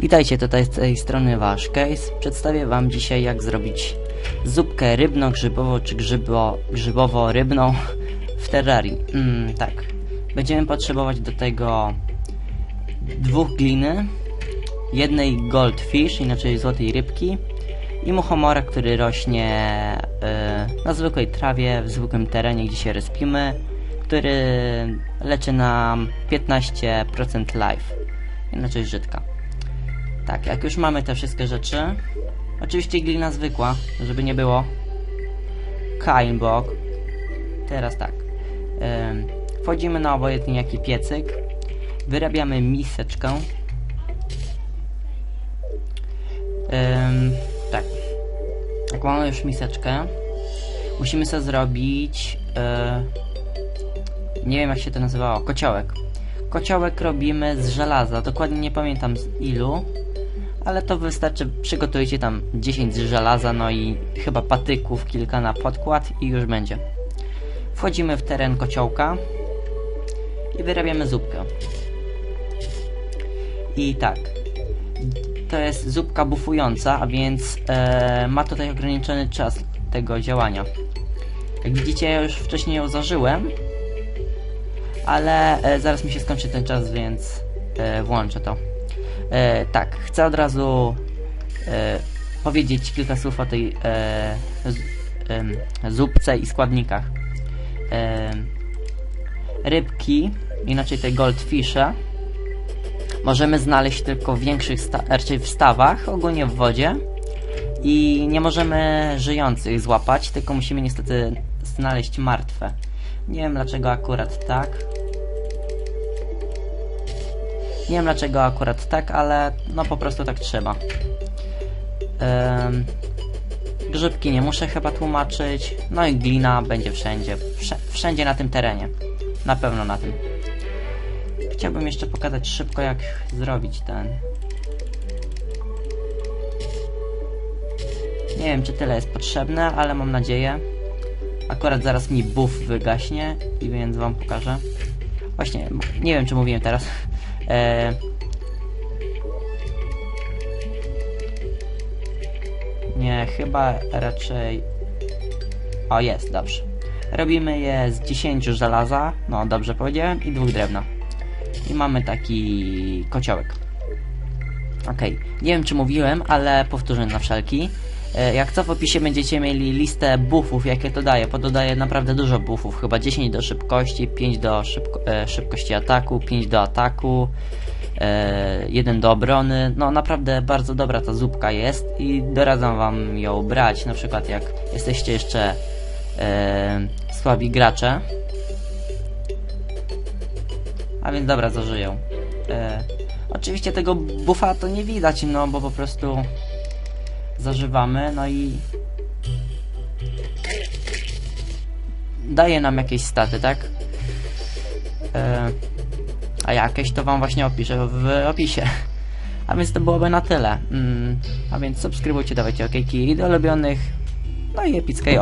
Witajcie, tutaj z tej strony wasz Case. Przedstawię wam dzisiaj jak zrobić zupkę rybno-grzybową czy grzybo, grzybowo-rybną w terrarii. Mm, tak. Będziemy potrzebować do tego dwóch gliny, jednej goldfish, inaczej złotej rybki i muchomora, który rośnie yy, na zwykłej trawie, w zwykłym terenie, gdzie się respimy, który leczy nam 15% life, inaczej żytka. Tak, jak już mamy te wszystkie rzeczy, oczywiście glina zwykła, żeby nie było, kainbok, teraz tak, wchodzimy na obojętnie jaki piecyk, wyrabiamy miseczkę, tak, jak mamy już miseczkę, musimy sobie zrobić, yy, nie wiem jak się to nazywało, kociołek. Kociołek robimy z żelaza, dokładnie nie pamiętam z ilu, ale to wystarczy, przygotujcie tam 10 z żelaza, no i chyba patyków kilka na podkład i już będzie. Wchodzimy w teren kociołka i wyrabiamy zupkę. I tak, to jest zupka bufująca, a więc e, ma tutaj ograniczony czas tego działania. Jak widzicie, ja już wcześniej ją zażyłem, ale e, zaraz mi się skończy ten czas, więc e, włączę to. E, tak, chcę od razu e, powiedzieć kilka słów o tej e, z, zupce i składnikach. E, rybki, inaczej te goldfishe, możemy znaleźć tylko w większych, raczej w stawach, ogólnie w wodzie. I nie możemy żyjących złapać, tylko musimy niestety znaleźć martwe. Nie wiem dlaczego akurat tak. Nie wiem dlaczego akurat tak, ale no po prostu tak trzeba. Grzybki nie muszę chyba tłumaczyć. No i glina będzie wszędzie. Wsz wszędzie na tym terenie. Na pewno na tym. Chciałbym jeszcze pokazać szybko jak zrobić ten. Nie wiem czy tyle jest potrzebne, ale mam nadzieję. Akurat zaraz mi buff wygaśnie i więc wam pokażę. Właśnie, nie wiem czy mówiłem teraz. E... Nie, chyba raczej... O, jest, dobrze. Robimy je z 10 żelaza, no dobrze powiedziałem, i dwóch drewna. I mamy taki kociołek. Okay. nie wiem czy mówiłem, ale powtórzę na wszelki. E, jak co w opisie będziecie mieli listę buffów, jakie to daje. Pododaje naprawdę dużo buffów, chyba 10 do szybkości, 5 do szybko, e, szybkości ataku, 5 do ataku, e, 1 do obrony. No naprawdę bardzo dobra ta zupka jest i doradzam wam ją brać, na przykład jak jesteście jeszcze e, słabi gracze. A więc dobra, zażyję. E, oczywiście tego buffa to nie widać, no bo po prostu zażywamy, no i daje nam jakieś staty, tak? E, a jakieś to wam właśnie opiszę w opisie. A więc to byłoby na tyle. Mm, a więc subskrybujcie, dawajcie okejki do ulubionych. No i epickiej.